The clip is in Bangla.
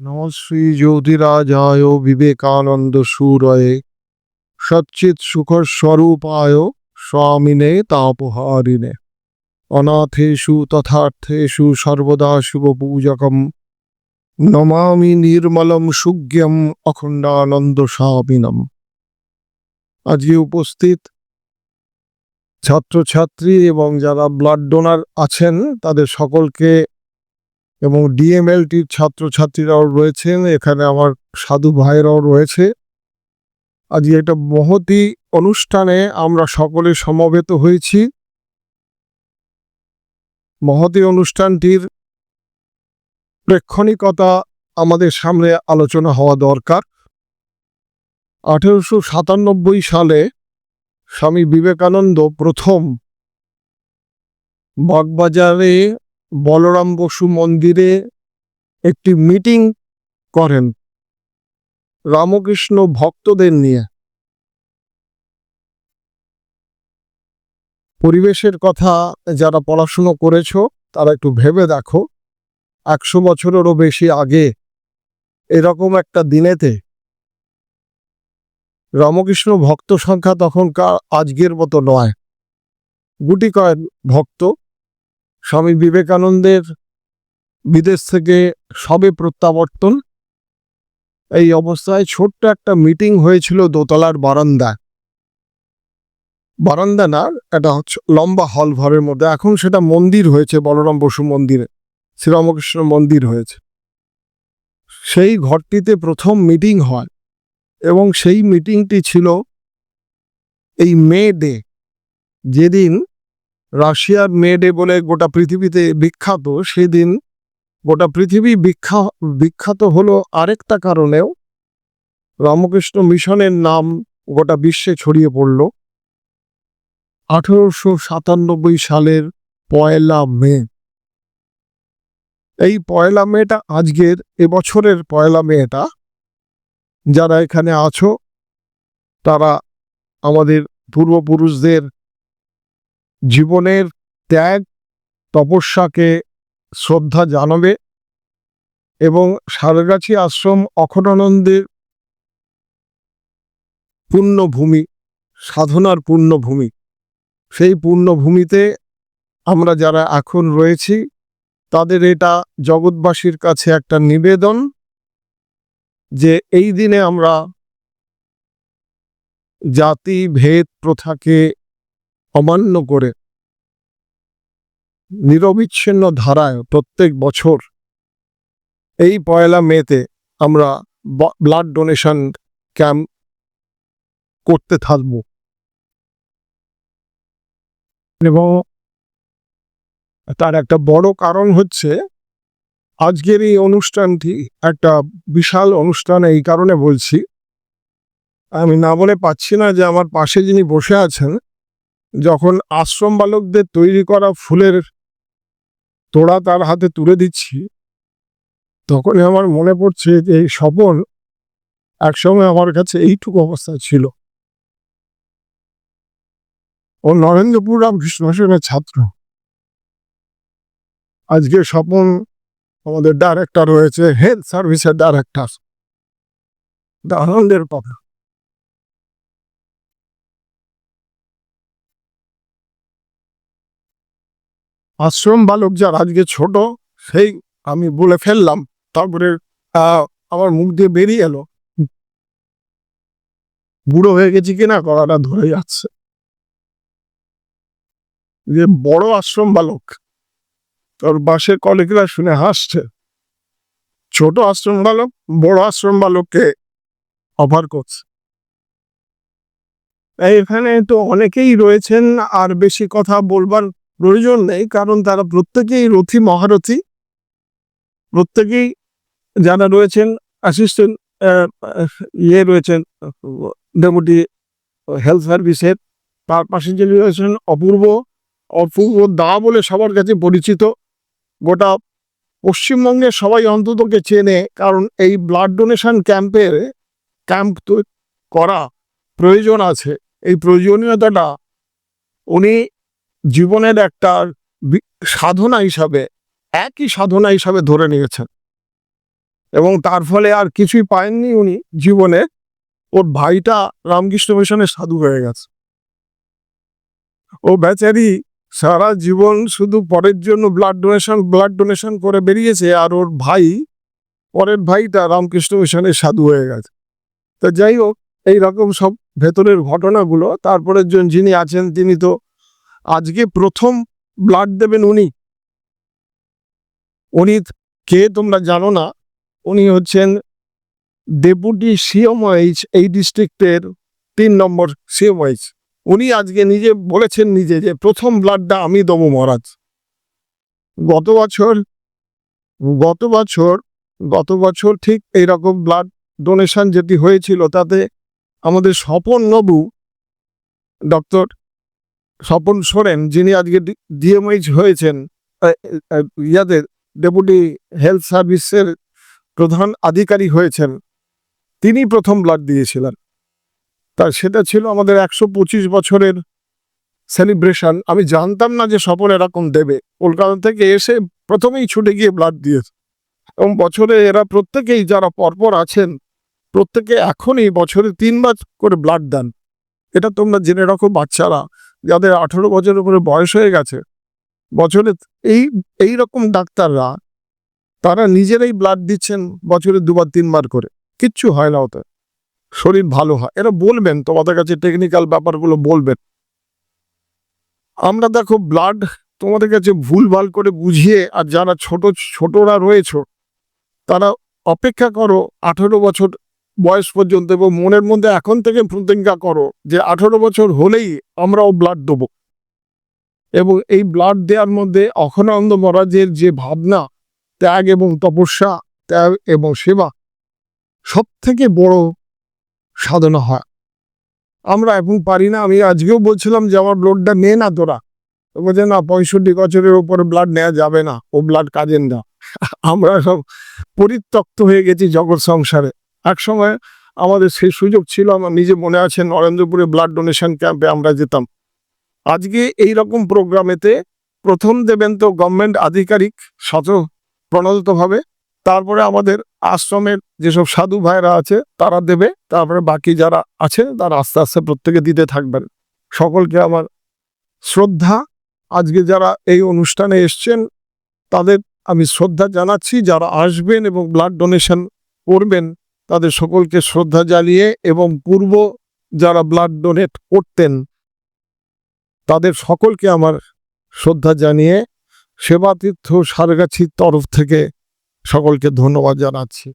নম শ্রী জ্যোতিরাজায় বিবেকানন্দ সুরয়ে, সচ্চিৎ সুখর স্বরূপায় স্বামিনে তাপহারিণে। অনাথেষু তথার্থেষু সর্বদা শুভ পূজকম নমামি নির্মলম সুজ্ঞম অখণ্ডানন্দ স্বামিনম। আজকে উপস্থিত ছাত্রছাত্রী এবং যারা ব্লাড ডোনার আছেন, তাদের সকলকে এবং ডিএমএলটির ছাত্রছাত্রীরাও রয়েছেন, এখানে আমার সাধু ভাইরাও রয়েছে। আজ একটা মহতি অনুষ্ঠানে আমরা সকলে সমবেত হয়েছি। মহতি অনুষ্ঠানটির প্রেক্ষণিকতা আমাদের সামনে আলোচনা হওয়া দরকার। আঠেরোশো সাতানব্বই সালে স্বামী বিবেকানন্দ প্রথম বাগবাজারে বলরাম বসু মন্দিরে একটি মিটিং করেন রামকৃষ্ণ ভক্তদের নিয়ে। পরিবেশের কথা যারা পড়াশুনো করেছ, তারা একটু ভেবে দেখো, একশো বছরেরও বেশি আগে এরকম একটা দিনেতে রামকৃষ্ণ ভক্ত সংখ্যা তখনকার আজকের মতো নয়। গুটি কয়েক ভক্ত স্বামী বিবেকানন্দের বিদেশ থেকে সবে প্রত্যাবর্তন। এই অবস্থায় ছোট্ট একটা মিটিং হয়েছিল দোতলার বারান্দা। বারান্দা না, এটা হচ্ছে লম্বা হল ঘরের মধ্যে। এখন সেটা মন্দির হয়েছে, বলরাম বসু মন্দিরে। শ্রীরামকৃষ্ণ মন্দির হয়েছে। সেই ঘরটিতে প্রথম মিটিং হয় এবং সেই মিটিংটি ছিল এই মে ডে, যেদিন রাশিয়ার মে ডে বলে গোটা পৃথিবীতে বিখ্যাত, সেদিন গোটা পৃথিবী বিখ্যা, বিখ্যাত হলো আরেকটা কারণেও রামকৃষ্ণ মিশনের নাম গোটা বিশ্বে ছড়িয়ে পড়ল। আঠেরোশো সাতানব্বই সালের পয়লা মে। এই পয়লা মেটা আজকের এবছরের পয়লা মেটা। যারা এখানে আছো, তারা আমাদের পূর্বপুরুষদের জীবনের ত্যাগ, তপস্যাকে শ্রদ্ধা জানাবে এবং সারগাছি আশ্রম অখণ্ডানন্দের পূর্ণভূমি সাধনার পূর্ণভূমি সেই পূর্ণভূমিতে আমরা যারা এখন রয়েছি, তাদের এটা জগৎবাসীর কাছে একটা নিবেদন যে এই দিনে আমরা জাতি, ভেদ, প্রথাকে অমান্য করে নিরবিচ্ছিন্ন ধারায় প্রত্যেক বছর এই পয়লা মেতে আমরা ব্লাড ডোনেশন ক্যাম্প করতে থাকব। এবং তার একটা বড় কারণ হচ্ছে আজকের এই অনুষ্ঠানটি একটা বিশাল অনুষ্ঠান, এই কারণে বলছি। আমি না বলে পাচ্ছি না যে আমার পাশে যিনি বসে আছেন যখন আশ্রম বালকদের তৈরি করা ফুলের তোড়া তার হাতে তুলে দিচ্ছি, তখনই আমার মনে পড়ছে যে এই স্বপন একসময় আমার কাছে এইটুকু অবস্থা ছিল। ও নরেন্দ্রপুর রামকৃষ্ণ মিশনের ছাত্র। আজকে স্বপন আমাদের ডাইরেক্টর রয়েছে হেলথ সার্ভিসের ডাইরেক্টর আনন্দের কথা। আশ্রম বালক যার আজকে ছোট, সেই আমি বলে ফেললাম। তারপরে আমার মুখ দিয়ে বেরিয়ে এলো। বুড়ো হয়ে গেছি কিনা গলাটা ধরে যাচ্ছে। যে বড় আশ্রম বালক, তোর বাসের কলেজরা শুনে হাসছে। ছোট আশ্রম বালক, বড় আশ্রম বালককে অফার করছে। এখানে তো অনেকেই রয়েছেন, আর বেশি কথা বলবার প্রয়োজন নেই, কারণ তারা প্রত্যেকেই রথি, মহারথী। প্রত্যেকেই যারা রয়েছেন অ্যাসিস্ট্যান্ট ইয়ে রয়েছেন ডেপুটি হেলথ সার্ভিসের তার পাশে রয়েছেন অপূর্ব অপূর্ব দা বলে সবার কাছে পরিচিত। গোটা পশ্চিমবঙ্গে সবাই অন্ততকে চেনে, কারণ এই ব্লাড ডোনেশন ক্যাম্পের ক্যাম্প করা প্রয়োজন আছে। এই প্রয়োজনীয়তাটা উনি জীবনের একটা সাধনা হিসাবে, একই সাধনা হিসাবে ধরে নিয়েছেন। এবং তার ফলে আর কিছুই পায়ননি উনি জীবনে। ওর ভাইটা রামকৃষ্ণ মিশনের সাধু হয়ে গেছে। ও বেচারি সারা জীবন শুধু পরের জন্য ব্লাড ডোনেশন ব্লাড ডোনেশন করে বেরিয়েছে আর ওর ভাই, পরের ভাইটা রামকৃষ্ণ মিশনের সাধু হয়ে গেছে। তো যাই হোক এই রকম সব ভেতরের ঘটনাগুলো, তারপরের জন যিনি আছেন, তিনি তো আজকে প্রথম ব্লাড দেবেন উনি। উনি কে তোমরা জানো না? উনি হচ্ছেন ডেপুটি সিএমওইচ এই ডিস্ট্রিক্টের তিন নম্বর সিএমওইচ উনি আজকে নিজে বলেছেন নিজে যে প্রথম ব্লাডটা আমি দেবো মহারাজ। গত বছর গত বছর গত বছর ঠিক এইরকম ব্লাড ডোনেশন যেটি হয়েছিল তাতে আমাদের স্বপন নবু ডক্টর স্বপন সোরেন যিনি আজকে ডিএমএইচ হয়েছেন ইয়াদের ডেপুটি হেলথ সার্ভিসের প্রধান আধিকারিক হয়েছেন তিনি প্রথম ব্লাড দিয়েছিলেন। তা সেটা ছিল আমাদের একশো পঁচিশ বছরের সেলিব্রেশন। আমি জানতাম না যে স্বপন এরকম দেবে। কলকাতা থেকে এসে প্রথমেই ছুটে গিয়ে ব্লাড দিয়েছে এবং বছরে এরা প্রত্যেকেই যারা পরপর আছেন, প্রত্যেকে এখনই বছরে তিনবার করে ব্লাড দেন। এটা তোমরা জেনে রাখো, বাচ্চারা যাদের আঠারো বছরের উপরে বয়স হয়ে গেছে, বছরে এই এই রকম ডাক্তাররা, তারা নিজেরাই ব্লাড দিচ্ছেন বছরে দুবার, তিনবার করে। কিচ্ছু হয় না ওতে। শরীর ভালো হয়। এরা বলবেন, তোমাদের কাছে টেকনিক্যাল ব্যাপারগুলো বলবেন। আমরা দেখো ব্লাড তোমাদের কাছে ভুলভাল করে বুঝিয়ে, আর যারা ছোট, ছোটরা রয়েছ, তারা অপেক্ষা করো আঠেরো বছর বয়স পর্যন্ত এবং মনের মধ্যে এখন থেকে প্রতিজ্ঞা করো যে আঠেরো বছর হলেই আমরাও ব্লাড দেবো। এবং এই ব্লাড দেওয়ার মধ্যে অখনন্দ মহারাজের যে ভাবনা, ত্যাগ এবং তপস্যা, ত্যাগ এবং সেবা সব থেকে বড় সাধনা হয়। আমরা এখন পারি না, আমি আজকেও বলছিলাম যে আমার ব্লাডটা নে না তোরা। বলছে, না, পঁয়ষট্টি বছরের উপরে ব্লাড নেওয়া যাবে না, ও ব্লাড কাজের না। আমরা সব পরিত্যক্ত হয়ে গেছি জগৎ সংসারে। এক সময় আমাদের সেই সুযোগ ছিল, আমার নিজে মনে আছে নরেন্দ্রপুরে ব্লাড ডোনেশন ক্যাম্পে আমরা যেতাম। আজকে এই রকম প্রোগ্রামেতে প্রথম দেবেন তো গভর্নমেন্ট আধিকারিক শত প্রণোদিতভাবে, তারপরে আমাদের আশ্রমের যেসব সাধু ভাইরা আছে, তারা দেবে, তারপরে বাকি যারা আছে, তারা আস্তে আস্তে প্রত্যেকে দিতে থাকবেন। সকলকে আমার শ্রদ্ধা। আজকে যারা এই অনুষ্ঠানে এসছেন, তাদের আমি শ্রদ্ধা জানাচ্ছি, যারা আসবেন এবং ব্লাড ডোনেশন করবেন তাদের সকলকে শ্রদ্ধা জানিয়ে এবং পূর্ব যারা ব্লাড ডোনেট করতেন, তাদের সকলকে আমার শ্রদ্ধা জানিয়ে সেবাতীর্থ সারগাছির তরফ থেকে সকলকে ধন্যবাদ জানাচ্ছি।